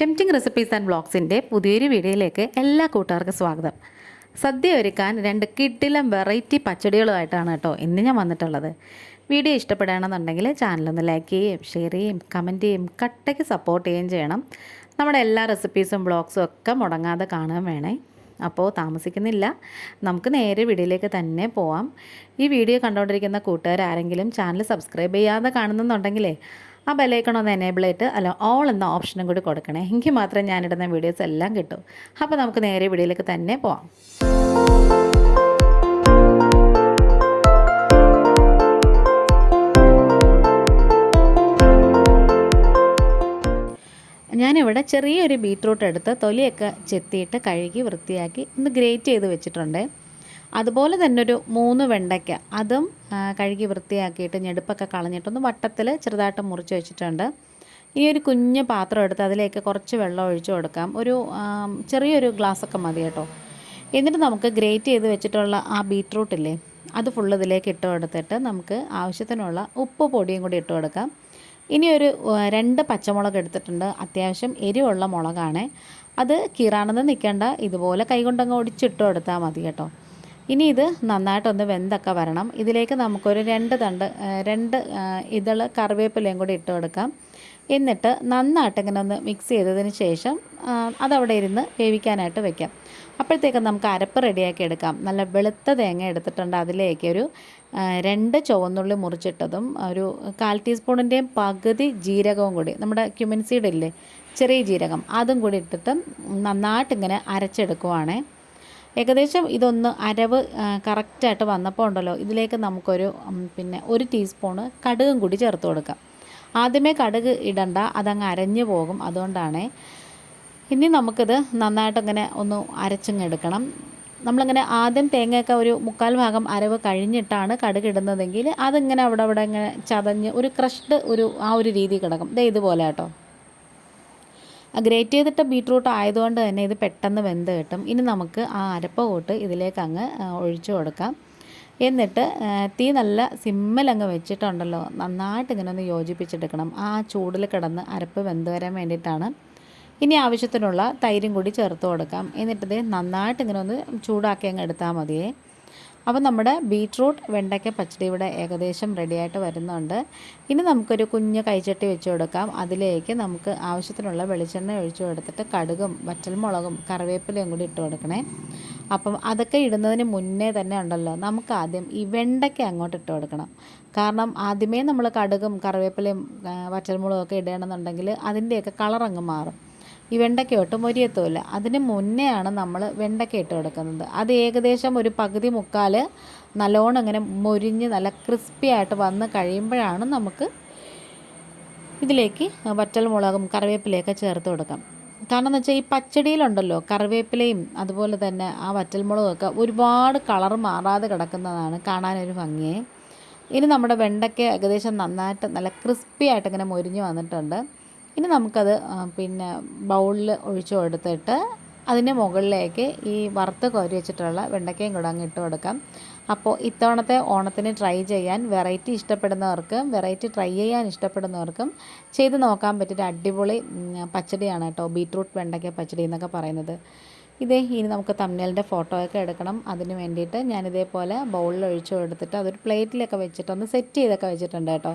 Tempting recipes and ബ്ലോഗ്സിന്റെ പുതിയൊരു വീഡിയോയിലേക്ക് എല്ലാ കൂട്ടുകാർക്കും സ്വാഗതം. സദ്യ ഒരുക്കാൻ രണ്ട് കിഡിലും വെറൈറ്റി പച്ചടികളുമായിട്ടാണ് കേട്ടോ ഇന്ന് ഞാൻ വന്നിട്ടുള്ളത്. വീഡിയോ ഇഷ്ടപ്പെടുകയാണെന്നുണ്ടെങ്കിൽ ചാനലൊന്ന് ലൈക്ക് ചെയ്യുകയും ഷെയർ ചെയ്യുകയും കമന്റ് ചെയ്യും കട്ടയ്ക്ക് സപ്പോർട്ട് ചെയ്യുകയും ചെയ്യണം. നമ്മുടെ എല്ലാ റെസിപ്പീസും ബ്ലോഗ്സും ഒക്കെ മുടങ്ങാതെ കാണുകയും വേണേ. അപ്പോൾ താമസിക്കുന്നില്ല. നമുക്ക് നേരെ വീഡിയോയിലേക്ക് തന്നെ പോവാം. ഈ വീഡിയോ കണ്ടുകൊണ്ടിരിക്കുന്ന കൂട്ടുകാർ ആരെങ്കിലും ചാനൽ സബ്സ്ക്രൈബ് ചെയ്യാതെ കാണുന്നുണ്ടെങ്കിലേ ആ ബെലൈക്കൺ ഒന്ന് എനേബിൾ ചെയ്തിട്ട് അല്ല ഓൾ എന്ന ഓപ്ഷനും കൂടി കൊടുക്കണേ. എങ്കിൽ മാത്രമേ ഞാനിടുന്ന വീഡിയോസ് എല്ലാം കിട്ടും. അപ്പോൾ നമുക്ക് നേരെ വീഡിയോയിലേക്ക് തന്നെ പോവാം. ഞാനിവിടെ ചെറിയൊരു ബീട്രൂട്ട് എടുത്ത് തൊലിയൊക്കെ ചെത്തിയിട്ട് കഴുകി വൃത്തിയാക്കി ഒന്ന് ഗ്രേറ്റ് ചെയ്ത് വെച്ചിട്ടുണ്ട്. അതുപോലെ തന്നെ ഒരു മൂന്ന് വെണ്ടയ്ക്ക. അതും കഴുകി വൃത്തിയാക്കിയിട്ട് ഞെടുപ്പൊക്കെ കളഞ്ഞിട്ടൊന്ന് വട്ടത്തിൽ ചെറുതായിട്ട് മുറിച്ച് വെച്ചിട്ടുണ്ട്. ഈ ഒരു കുഞ്ഞ് പാത്രം എടുത്ത് അതിലേക്ക് കുറച്ച് വെള്ളം ഒഴിച്ചു കൊടുക്കാം. ഒരു ചെറിയൊരു ഗ്ലാസ്സൊക്കെ മതി കേട്ടോ. എന്നിട്ട് നമുക്ക് ഗ്രേറ്റ് ചെയ്ത് വെച്ചിട്ടുള്ള ആ ബീറ്റ്റൂട്ട് ഇല്ലേ അത് ഫുള്ള് ഇതിലേക്ക് ഇട്ട് കൊടുത്തിട്ട് നമുക്ക് ആവശ്യത്തിനുള്ള ഉപ്പ് പൊടിയും കൂടി ഇട്ട് കൊടുക്കാം. ഇനി ഒരു രണ്ട് പച്ചമുളക് എടുത്തിട്ടുണ്ട്. അത്യാവശ്യം എരിവുള്ള മുളകാണ്. അത് കീറാണെന്ന് നിൽക്കേണ്ട ഇതുപോലെ കൈകൊണ്ടങ്ങ് ഒടിച്ചിട്ട് കൊടുത്താൽ മതി കേട്ടോ. ഇനി ഇത് നന്നായിട്ടൊന്ന് വെന്തൊക്കെ വരണം. ഇതിലേക്ക് നമുക്കൊരു രണ്ട് തണ്ട് രണ്ട് ഇതൾ കറിവേപ്പിലയും കൂടി ഇട്ട് കൊടുക്കാം. എന്നിട്ട് നന്നായിട്ട് ഇങ്ങനെ ഒന്ന് മിക്സ് ചെയ്തതിന് ശേഷം അതവിടെ ഇരുന്ന് വേവിക്കാനായിട്ട് വെക്കാം. അപ്പോഴത്തേക്കും നമുക്ക് അരപ്പ് റെഡിയാക്കി എടുക്കാം. നല്ല വെളുത്ത തേങ്ങ എടുത്തിട്ടുണ്ട്. അതിലേക്ക് ഒരു രണ്ട് ചുവന്നുള്ളി മുറിച്ചിട്ടതും ഒരു കാൽ ടീസ്പൂണിന്റെയും പകുതി ജീരകവും കൂടി നമ്മുടെ ക്യുമിൻസീഡ് ഇല്ലേ ചെറിയ ജീരകം അതും കൂടി ഇട്ടിട്ട് നന്നായിട്ട് ഇങ്ങനെ അരച്ചെടുക്കുവാണേ. ഏകദേശം ഇതൊന്ന് അരവ് കറക്റ്റായിട്ട് വന്നപ്പോൾ ഉണ്ടല്ലോ. ഇതിലേക്ക് നമുക്കൊരു പിന്നെ ഒരു ടീസ്പൂണ് കടുകും കൂടി ചേർത്ത് കൊടുക്കാം. ആദ്യമേ കടുക് ഇടണ്ട അതങ്ങ് അരഞ്ഞു പോകും. അതുകൊണ്ടാണ് ഇനി നമുക്കിത് നന്നായിട്ട് ഇങ്ങനെ ഒന്ന് അരച്ചങ്ങെടുക്കണം നമ്മളിങ്ങനെ ആദ്യം തേങ്ങയൊക്കെ ഒരു മുക്കാൽ ഭാഗം അരവ് കഴിഞ്ഞിട്ടാണ് കടുക് ഇടുന്നതെങ്കിൽ അതിങ്ങനെ അവിടെ അവിടെ ഇങ്ങനെ ചതഞ്ഞ് ഒരു ക്രഷ്ഡ് ഒരു ആ ഒരു രീതി കിടക്കും. ദേ ഇതുപോലെ കേട്ടോ. ഗ്രേറ്റ് ചെയ്തിട്ട ബീട്രൂട്ട് ആയതുകൊണ്ട് തന്നെ ഇത് പെട്ടെന്ന് വെന്ത് കിട്ടും. ഇനി നമുക്ക് ആ അരപ്പ കൂട്ട് ഇതിലേക്ക് അങ്ങ് ഒഴിച്ചു കൊടുക്കാം. എന്നിട്ട് തീ നല്ല സിമ്മിലങ്ങ് വെച്ചിട്ടുണ്ടല്ലോ. നന്നായിട്ട് ഇങ്ങനെ ഒന്ന് യോജിപ്പിച്ചെടുക്കണം. ആ ചൂടിൽ കിടന്ന് അരപ്പ് വെന്ത് വരാൻ വേണ്ടിയിട്ടാണ്. ഇനി ആവശ്യത്തിനുള്ള തൈരും കൂടി ചേർത്ത് കൊടുക്കാം. എന്നിട്ടത് നന്നായിട്ട് ഇങ്ങനെ ഒന്ന് ചൂടാക്കി അങ്ങ് എടുത്താൽ മതിയേ. അപ്പോൾ നമ്മുടെ ബീട്രൂട്ട് വെണ്ടയ്ക്ക പച്ചടി ഇവിടെ ഏകദേശം റെഡിയായിട്ട് വരുന്നുണ്ട്. ഇനി നമുക്കൊരു കുഞ്ഞ് കൈച്ചട്ടി വെച്ച് കൊടുക്കാം. അതിലേക്ക് നമുക്ക് ആവശ്യത്തിനുള്ള വെളിച്ചെണ്ണ ഒഴിച്ചു കൊടുത്തിട്ട് കടുകും വറ്റൽമുളകും കറിവേപ്പിലയും കൂടി ഇട്ട് കൊടുക്കണേ. അപ്പം അതൊക്കെ ഇടുന്നതിന് മുന്നേ തന്നെ ഉണ്ടല്ലോ നമുക്ക് ആദ്യം ഈ വെണ്ടയ്ക്ക അങ്ങോട്ട് ഇട്ട് കൊടുക്കണം. കാരണം ആദ്യമേ നമ്മൾ കടുകും കറിവേപ്പിലയും വറ്റൽമുളകും ഒക്കെ ഇടണമെന്നുണ്ടെങ്കിൽ അതിന്റെയൊക്കെ കളർ അങ്ങ് മാറും. ഈ വെണ്ടയ്ക്ക ഒട്ടും മൊരിയത്തുമില്ല അതിന് മുന്നെയാണ് നമ്മൾ വെണ്ടയ്ക്ക ഇട്ട് കൊടുക്കുന്നത് അത് ഏകദേശം ഒരു പകുതി മുക്കാൽ നല്ലോണം ഇങ്ങനെ മൊരിഞ്ഞ് നല്ല ക്രിസ്പി ആയിട്ട് വന്ന് കഴിയുമ്പോഴാണ് നമുക്ക് ഇതിലേക്ക് വറ്റൽമുളകും കറിവേപ്പിലയൊക്കെ ചേർത്ത് കൊടുക്കാം. കാരണം എന്ന് വെച്ചാൽ ഈ പച്ചടിയിലുണ്ടല്ലോ കറിവേപ്പിലയും അതുപോലെ തന്നെ ആ വറ്റൽമുളകൊക്കെ ഒരുപാട് കളർ മാറാതെ കിടക്കുന്നതാണ് കാണാനൊരു ഭംഗിയെ. ഇനി നമ്മുടെ വെണ്ടയ്ക്ക ഏകദേശം നന്നായിട്ട് നല്ല ക്രിസ്പി ആയിട്ട് ഇങ്ങനെ മൊരിഞ്ഞ് വന്നിട്ടുണ്ട്. ഇനി നമുക്കത് പിന്നെ ബൗളിൽ ഒഴിച്ചു കൊടുത്തിട്ട് അതിന്റെ മുകളിലേക്ക് ഈ വറുത്ത് കോരി വെച്ചിട്ടുള്ള വെണ്ടയ്ക്കയും കൂടെ അങ്ങ് ഇട്ട് കൊടുക്കാം. അപ്പോൾ ഇത്തവണത്തെ ഓണത്തിന് ട്രൈ ചെയ്യാൻ വെറൈറ്റി ഇഷ്ടപ്പെടുന്നവർക്കും വെറൈറ്റി ട്രൈ ചെയ്യാൻ ഇഷ്ടപ്പെടുന്നവർക്കും ചെയ്ത് നോക്കാൻ പറ്റിയൊരു അടിപൊളി പച്ചടിയാണ് കേട്ടോ ബീട്രൂട്ട് വെണ്ടയ്ക്ക പച്ചടി എന്നൊക്കെ പറയുന്നത്. ഇതേ ഇനി നമുക്ക് തമ്മിലിന്റെ ഫോട്ടോ ഒക്കെ എടുക്കണം. അതിന് വേണ്ടിയിട്ട് ഞാനിതേപോലെ ബൗളിൽ ഒഴിച്ചു കൊടുത്തിട്ട് അതൊരു പ്ലേറ്റിലൊക്കെ വെച്ചിട്ട് ഒന്ന് സെറ്റ് ചെയ്തൊക്കെ വെച്ചിട്ടുണ്ട് കേട്ടോ.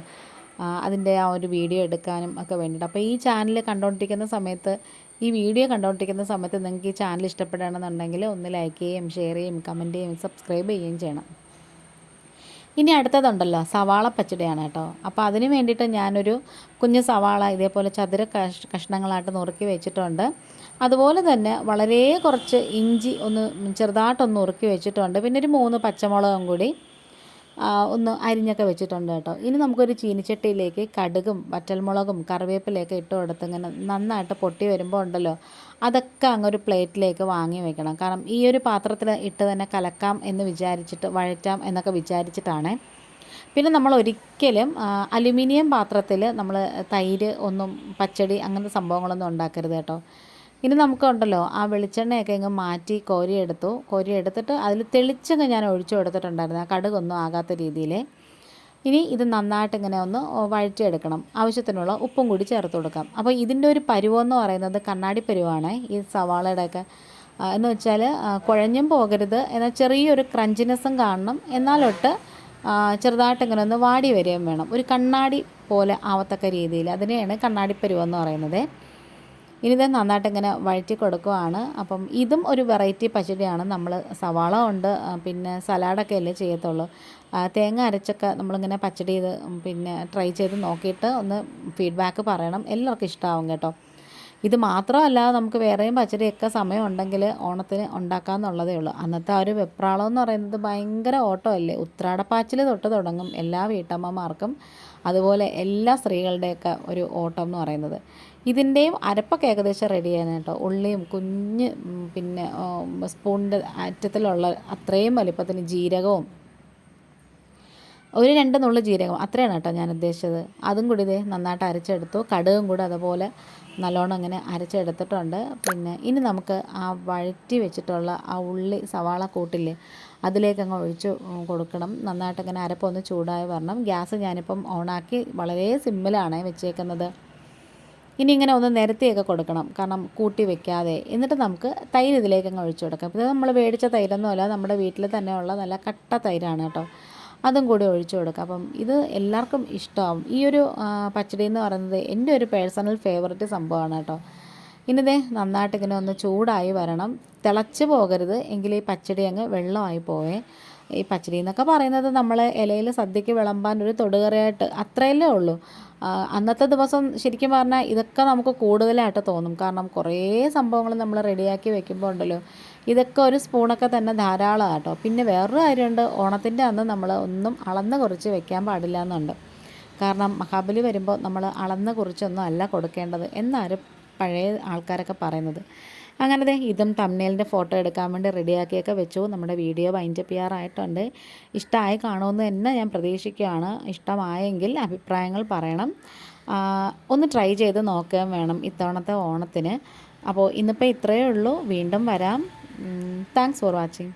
അതിന്റെ ആ ഒരു വീഡിയോ എടുക്കാനും ഒക്കെ വേണ്ടിയിട്ട്. അപ്പോൾ ഈ ചാനൽ കണ്ടുകൊണ്ടിരിക്കുന്ന സമയത്ത് ഈ വീഡിയോ കണ്ടുകൊണ്ടിരിക്കുന്ന സമയത്ത് നിങ്ങൾക്ക് ഈ ചാനൽ ഇഷ്ടപ്പെടുകയാണെന്നുണ്ടെങ്കിൽ ഒന്ന് ലൈക്ക് ചെയ്യുകയും ഷെയർ ചെയ്യുകയും കമന്റ് ചെയ്യുകയും സബ്സ്ക്രൈബ് ചെയ്യുകയും ചെയ്യണം. ഇനി അടുത്തതുണ്ടല്ലോ സവാള പച്ചടിയാണ് കേട്ടോ. അപ്പോൾ അതിന് വേണ്ടിയിട്ട് ഞാനൊരു കുഞ്ഞു സവാള ഇതേപോലെ ചതുര കഷ് കഷ്ണങ്ങളായിട്ട് നുറുക്കി വെച്ചിട്ടുണ്ട്. അതുപോലെ തന്നെ വളരെ കുറച്ച് ഇഞ്ചി ഒന്ന് ചെറുതായിട്ടൊന്ന് നുറുക്കി വെച്ചിട്ടുണ്ട്. പിന്നെ ഒരു മൂന്ന് പച്ചമുളകും കൂടി ഒന്ന് അരിഞ്ഞൊക്കെ വെച്ചിട്ടുണ്ട് കേട്ടോ. ഇനി നമുക്കൊരു ചീനിച്ചട്ടിയിലേക്ക് കടുകും വറ്റൽമുളകും കറിവേപ്പിലയൊക്കെ ഇട്ട് കൊടുത്ത് ഇങ്ങനെ നന്നായിട്ട് പൊട്ടി വരുമ്പോൾ ഉണ്ടല്ലോ അതൊക്കെ അങ്ങൊരു പ്ലേറ്റിലേക്ക് വാങ്ങി വെക്കണം. കാരണം ഈ ഒരു പാത്രത്തിൽ ഇട്ട് തന്നെ കലക്കാം എന്ന് വിചാരിച്ചിട്ട് വഴറ്റാം എന്നൊക്കെ വിചാരിച്ചിട്ടാണ്. പിന്നെ നമ്മൾ ഒരിക്കലും അലുമിനിയം പാത്രത്തിൽ നമ്മൾ തൈര് ഒന്നും പച്ചടി അങ്ങനത്തെ സംഭവങ്ങളൊന്നും ഉണ്ടാക്കരുത് കേട്ടോ. ഇനി നമുക്കുണ്ടല്ലോ ആ വെളിച്ചെണ്ണയൊക്കെ ഇങ്ങ് മാറ്റി കോരിയെടുത്തു കോരിയെടുത്തിട്ട് അതിൽ തെളിച്ചങ്ങ് ഞാൻ ഒഴിച്ചു കൊടുത്തിട്ടുണ്ടായിരുന്നു ആ കടുകൊന്നും ആകാത്ത രീതിയിൽ ഇനി ഇത് നന്നായിട്ട് ഇങ്ങനെ ഒന്ന് വഴറ്റിയെടുക്കണം. ആവശ്യത്തിനുള്ള ഉപ്പും കൂടി ചേർത്ത് കൊടുക്കാം. അപ്പോൾ ഇതിന്റെ ഒരു പരുവെന്ന് പറയുന്നത് കണ്ണാടി പരുവാണ്. ഈ സവാളയുടെയൊക്കെ എന്ന് വെച്ചാൽ കുഴഞ്ഞും പോകരുത് എന്നാൽ ചെറിയൊരു ക്രഞ്ചിനെസ്സും കാണണം. എന്നാലൊട്ട് ചെറുതായിട്ട് ഇങ്ങനെ ഒന്ന് വാടി വരികയും വേണം. ഒരു കണ്ണാടി പോലെ ആവത്തക്ക രീതിയിൽ. അതിനെയാണ് കണ്ണാടി പരുവെന്ന് പറയുന്നത്. ഇനി ഇത് നന്നായിട്ട് ഇങ്ങനെ വഴറ്റി കൊടുക്കുവാണ്. അപ്പം ഇതും ഒരു വെറൈറ്റി പച്ചടിയാണ്. നമ്മൾ സവാള ഉണ്ട് പിന്നെ സലാഡൊക്കെ അല്ലേ ചെയ്യത്തുള്ളൂ. തേങ്ങ അരച്ചൊക്കെ നമ്മളിങ്ങനെ പച്ചടി ചെയ്ത് പിന്നെ ട്രൈ ചെയ്ത് നോക്കിയിട്ട് ഒന്ന് ഫീഡ്ബാക്ക് പറയണം. എല്ലാവർക്കും ഇഷ്ടമാവും കേട്ടോ. ഇത് മാത്രമല്ല നമുക്ക് വേറെയും പച്ചടിയൊക്കെ സമയം ഉണ്ടെങ്കിൽ ഓണത്തിന് ഉണ്ടാക്കാമെന്നുള്ളതേ ഉള്ളൂ. അന്നത്തെ ആ ഒരു വെപ്രാളം എന്ന് പറയുന്നത് ഭയങ്കര ഓട്ടമല്ലേ? ഉത്രാടപ്പാച്ചിൽ തൊട്ട് തുടങ്ങും എല്ലാ വീട്ടമ്മമാർക്കും. അതുപോലെ എല്ലാ സ്ത്രീകളുടെയൊക്കെ ഒരു ഓട്ടം എന്ന് പറയുന്നത്. ഇതിന്റെയും അരപ്പൊക്കെ ഏകദേശം റെഡി ആയിരുന്നു കേട്ടോ. ഉള്ളിയും കുഞ്ഞ് പിന്നെ സ്പൂണിന്റെ അറ്റത്തിലുള്ള അത്രയും വലിപ്പത്തിന് ജീരകവും ഒരു രണ്ട് നുള്ളു ജീരകം അത്രയാണ് കേട്ടോ ഞാൻ ഉദ്ദേശിച്ചത്. അതും കൂടി ഇതേ നന്നായിട്ട് അരച്ചെടുത്തു. കടുകും കൂടി അതുപോലെ നല്ലോണം ഇങ്ങനെ അരച്ചെടുത്തിട്ടുണ്ട്. പിന്നെ ഇനി നമുക്ക് ആ വഴറ്റി വെച്ചിട്ടുള്ള ആ ഉള്ളി സവാള കൂട്ടില്ലേ അതിലേക്ക് അങ്ങ് ഒഴിച്ച് കൊടുക്കണം. നന്നായിട്ട് ഇങ്ങനെ അരപ്പൊന്ന് ചൂടായി വരണം. ഗ്യാസ് ഞാനിപ്പം ഓണാക്കി വളരെ സിമ്മിലാണ് വെച്ചേക്കുന്നത്. ഇനി ഇങ്ങനെ ഒന്ന് നിരത്തിയൊക്കെ കൊടുക്കണം. കാരണം കൂട്ടി വെക്കാതെ. എന്നിട്ട് നമുക്ക് തൈര് ഇതിലേക്ക് അങ്ങ് ഒഴിച്ചു കൊടുക്കാം. ഇത് നമ്മൾ മേടിച്ച തൈരൊന്നുമല്ല നമ്മുടെ വീട്ടിൽ തന്നെയുള്ള നല്ല കട്ട തൈരാണ് കേട്ടോ. അതും കൂടി ഒഴിച്ചു കൊടുക്കാം. അപ്പം ഇത് എല്ലാവർക്കും ഇഷ്ടമാവും. ഈ ഒരു പച്ചടി എന്ന് പറയുന്നത് എന്റെ ഒരു പേഴ്സണൽ ഫേവററ്റ് സംഭവമാണ് കേട്ടോ. ഇനി ദേ നന്നായിട്ട് ഇങ്ങനെ ഒന്ന് ചൂടായി വരണം. തിളച്ച് പോകരുത്. എങ്കിൽ ഈ പച്ചടി അങ്ങ് വെള്ളമായി പോവേ. ഈ പച്ചടി എന്നൊക്കെ പറയുന്നത് നമ്മൾ ഇലയിൽ സദ്യക്ക് വിളമ്പാൻ ഒരു തൊടുകറിയായിട്ട് അത്രയല്ലേ ഉള്ളൂ. അന്നത്തെ ദിവസം ശരിക്കും പറഞ്ഞാൽ ഇതൊക്കെ നമുക്ക് കൂടുതലായിട്ട് തോന്നും. കാരണം കുറേ സംഭവങ്ങൾ നമ്മൾ റെഡിയാക്കി വെക്കുമ്പോൾ ഉണ്ടല്ലോ ഇതൊക്കെ ഒരു സ്പൂണൊക്കെ തന്നെ ധാരാളം കേട്ടോ പിന്നെ വേറൊരു കാര്യമുണ്ട് ഓണത്തിന്റെ അന്ന് നമ്മൾ ഒന്നും അളന്ന് കുറച്ച് വെക്കാൻ പാടില്ല എന്നുണ്ട്. കാരണം മഹാബലി വരുമ്പോൾ നമ്മൾ അളന്ന് കുറിച്ചൊന്നും അല്ല കൊടുക്കേണ്ടത് എന്നാണ് പഴയ ആൾക്കാരൊക്കെ പറയുന്നത്. അങ്ങനെ ദേ ഇതും തമ്മിലിന്റെ ഫോട്ടോ എടുക്കാൻ വേണ്ടി റെഡിയാക്കിയൊക്കെ വെച്ചു. നമ്മുടെ വീഡിയോ വൈൻഡപ്പ് ചെയ്യാറായിട്ടുണ്ട്. ഇഷ്ടമായി കാണുമെന്ന് തന്നെ ഞാൻ പ്രതീക്ഷിക്കുകയാണ്. ഇഷ്ടമായെങ്കിൽ അഭിപ്രായങ്ങൾ പറയണം. ഒന്ന് ട്രൈ ചെയ്ത് നോക്കുകയും വേണം ഇത്തവണത്തെ ഓണത്തിന്. അപ്പോൾ ഇന്നിപ്പോൾ ഇത്രയേ ഉള്ളൂ. വീണ്ടും വരാം. Thanks for watching